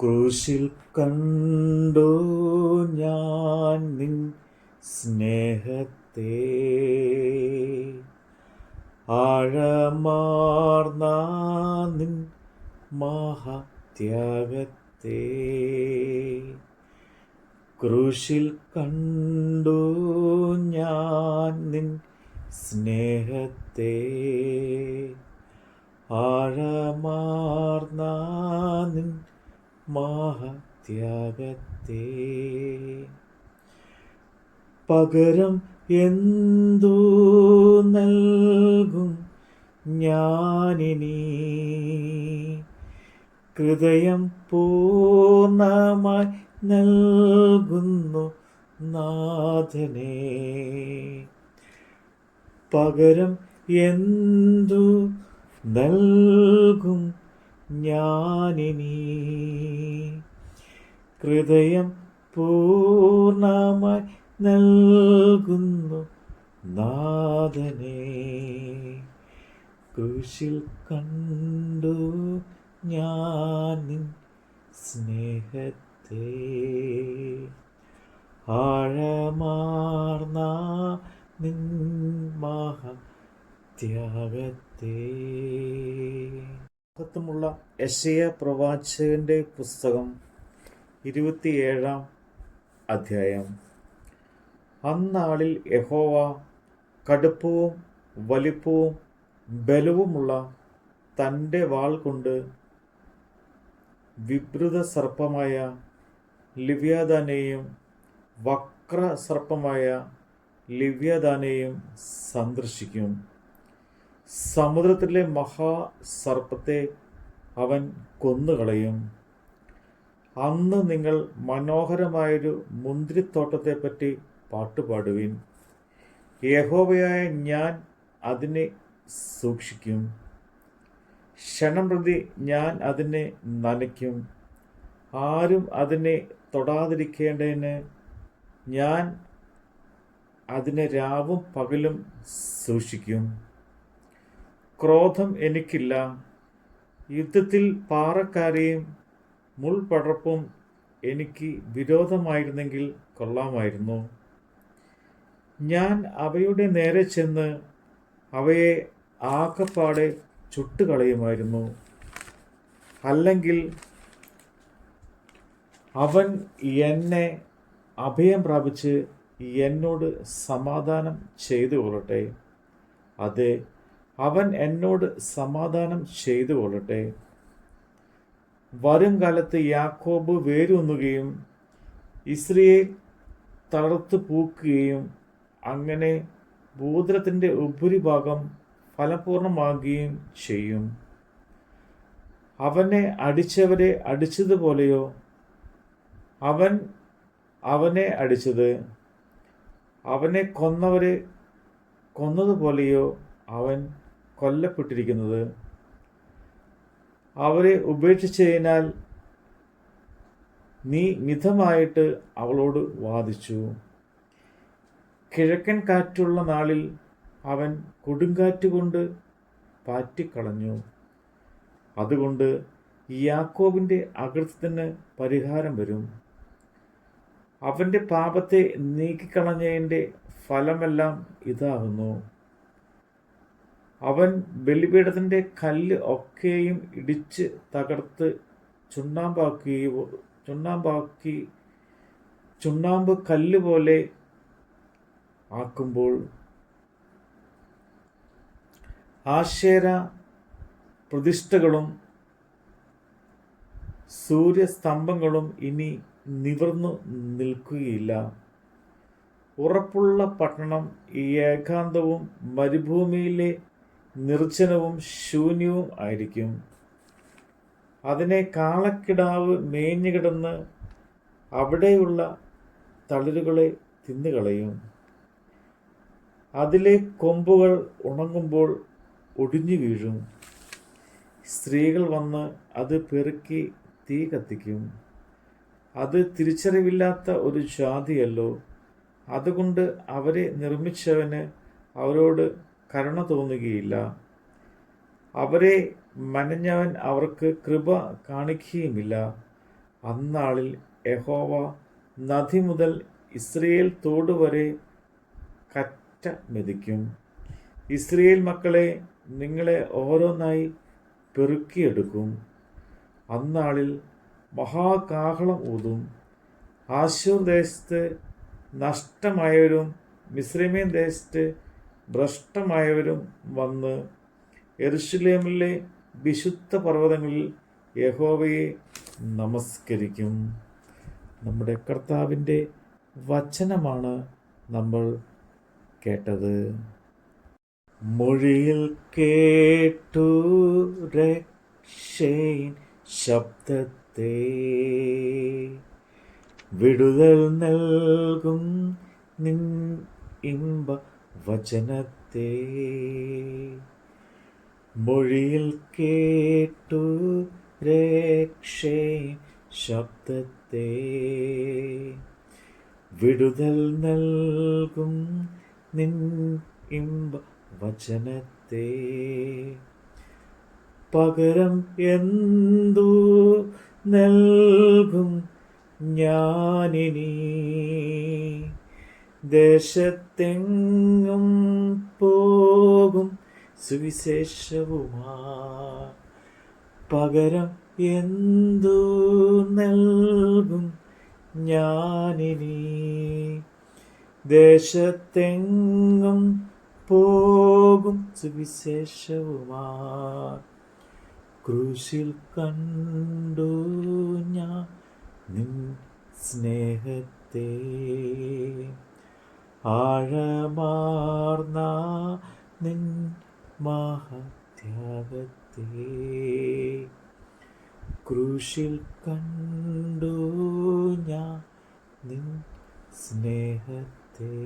ക്രൂശിൽ കണ്ടു ഞാൻ നിൻ സ്നേഹത്തെ. ആഴമാർന്ന നിൻ മഹത്യാഗത്തെ. ക്രൂശിൽ കണ്ടു ഞാൻ നിൻ സ്നേഹത്തെ. ആഴമാർന്ന നിൻ മഹത്യാഗത്തെ പകരം എന്തു നൽകും ഞാനിനി. ഹൃദയം പൂർണമായി നൽകുന്നു നാഥനെ. പകരം എന്തു നൽകും ഞാനിനി ഹൃദയം പൂർണമായി നൽകുന്നു നാഥനെ. കുശിൽ കണ്ടു ഞാൻ സ്നേഹത്തെ. ആഴമാർന്ന നിൻ മഹത്യാഗത്തെ. മഹത്വമുള്ള യശയ പ്രവാചകന്റെ പുസ്തകം ഇരുപത്തിയേഴാം അധ്യായം. അന്നാളിൽ യഹോവ കടുപ്പവും വലിപ്പവും ബലവുമുള്ള തന്റെ വാൾ കൊണ്ട് വിബ്രുത സർപ്പമായ ലിവ്യാദാനെയും വക്ര സർപ്പമായ ലിവ്യാദാനെയും സന്ദർശിക്കും. സമുദ്രത്തിലെ മഹാസർപ്പത്തെ അവൻ കൊന്നുകളയും. അന്ന് നിങ്ങൾ മനോഹരമായൊരു മുന്തിരിത്തോട്ടത്തെപ്പറ്റി പാട്ടുപാടുവിൻ. യഹോവയായ ഞാൻ അതിനെ സൂക്ഷിക്കും. ക്ഷണം പ്രതി ഞാൻ അതിനെ നനയ്ക്കും. ആരും അതിനെ തൊടാതിരിക്കേണ്ടതിന് ഞാൻ അതിനെ രാവും പകലും സൂക്ഷിക്കും. ക്രോധം എനിക്കില്ല. യുദ്ധത്തിൽ പാറക്കാരെയും മുൾപടർപ്പും എനിക്ക് വിരോധമായിരുന്നെങ്കിൽ കൊള്ളാമായിരുന്നു. ഞാൻ അവയുടെ നേരെ ചെന്ന് അവയെ ആകപ്പാടെ ചുട്ടുകളയുമായിരുന്നു. അല്ലെങ്കിൽ അവൻ എന്നെ അഭയം പ്രാപിച്ച് എന്നോട് സമാധാനം ചെയ്തു കൊള്ളട്ടെ അതെ അവൻ എന്നോട് സമാധാനം ചെയ്തു കൊള്ളട്ടെ. വരും കാലത്ത് യാക്കോബ് വേരൂന്നുകയും ഇസ്രയേൽ തളർത്തു പൂക്കുകയും അങ്ങനെ ഭൂതലത്തിന്റെ ഉപരിഭാഗം ഫലപൂർണമാകുകയും ചെയ്യും. അവനെ അടിച്ചവരെ അടിച്ചതുപോലെയോ അവൻ അവനെ അടിച്ചത്. അവനെ കൊന്നവരെ കൊന്നതുപോലെയോ അവൻ കൊല്ലപ്പെട്ടിരിക്കുന്നത്. അവരെ ഉപേക്ഷിച്ചതിനാൽ നീ മിതമായിട്ട് അവളോട് വാദിച്ചു. കിഴക്കൻ കാറ്റുള്ള നാളിൽ അവൻ കൊടുങ്കാറ്റ് കൊണ്ട് പാറ്റിക്കളഞ്ഞു. അതുകൊണ്ട് യാക്കോബിന്റെ അകൃത്യത്തിന് പരിഹാരം വരും. അവന്റെ പാപത്തെ നീക്കിക്കളഞ്ഞതിന്റെ ഫലമെല്ലാം ഇതാകുന്നു. അവൻ ബലിപീഠത്തിന്റെ കല്ല് ഒക്കെയും ഇടിച്ച് തകർത്ത് ചുണ്ണാമ്പാക്കി ചുണ്ണാമ്പാക്കി ചുണ്ണാമ്പ് കല്ല് പോലെ ആക്കുമ്പോൾ ആശേര പ്രതിഷ്ഠകളും സൂര്യസ്തംഭങ്ങളും ഇനി നിവർന്നു നിൽക്കുകയില്ല. ഉറപ്പുള്ള പട്ടണം ഏകാന്തവും മരുഭൂമിയിലെ നിർജനവും ശൂന്യവും ആയിരിക്കും. അതിനെ കാളക്കിടാവ് മേഞ്ഞുകിടന്ന് അവിടെയുള്ള തളിരുകളെ തിന്നുകളയും. അതിലെ കൊമ്പുകൾ ഉണങ്ങുമ്പോൾ ഒടിഞ്ഞു വീഴും. സ്ത്രീകൾ വന്ന് അത് പെറുക്കി തീ കത്തിക്കും. അത് തിരിച്ചറിവില്ലാത്ത ഒരു ജാതിയല്ലോ. അതുകൊണ്ട് അവരെ നിർമ്മിച്ചവന് അവരോട് കരുണ തോന്നുകയില്ല. അവരെ മനഞ്ഞവൻ അവർക്ക് കൃപ കാണിക്കുകയുമില്ല. അന്നാളിൽ യഹോവ നദി മുതൽ ഇസ്രയേൽ തോട് വരെ കറ്റ മെതിക്കും. ഇസ്രയേൽ മക്കളെ നിങ്ങളെ ഓരോന്നായി പെറുക്കിയെടുക്കും. അന്നാളിൽ മഹാകാഹളം ഊതും. ആശൂർ ദേശത്ത് നഷ്ടമായവരും മിശ്രമേൻ ദേശത്ത് ഭ്രഷ്ടമായവരും വന്ന് എരുഷലേമിലെ വിശുദ്ധ പർവതങ്ങളിൽ യഹോവയെ നമസ്കരിക്കും. നമ്മുടെ കർത്താവിന്റെ വചനമാണ് നമ്മൾ കേട്ടത്. മൊഴിയിൽ കേട്ടു രക്ഷയിൻ ശബ്ദത്തെ. വിടുതൽ നൽകും നിൻ ഇമ്പ വചനത്തെ മൊഴിയിൽ കേട്ടു രക്ഷേ ശബ്ദത്തെ. വിടുതൽ നൽകും നിൻ ഇമ്പ വചനത്തെ. പകരം എന്തു നൽകും ഞാനിനി? ദേശത്തെങ്ങും പോകും സുവിശേഷവുമാ. പകരം എന്തു നൽകും ഞാനിനി? ദേശത്തെങ്ങും പോകും സുവിശേഷവുമാ. ക്രൂശിൽ കണ്ടു ഞാൻ നിൻ സ്നേഹത്തെ. ആഴമാർന്ന നിൻ മഹത്യാഗത്തെ ക്രൂശിൽ കണ്ടു ഞാൻ നിൻ സ്നേഹത്തെ.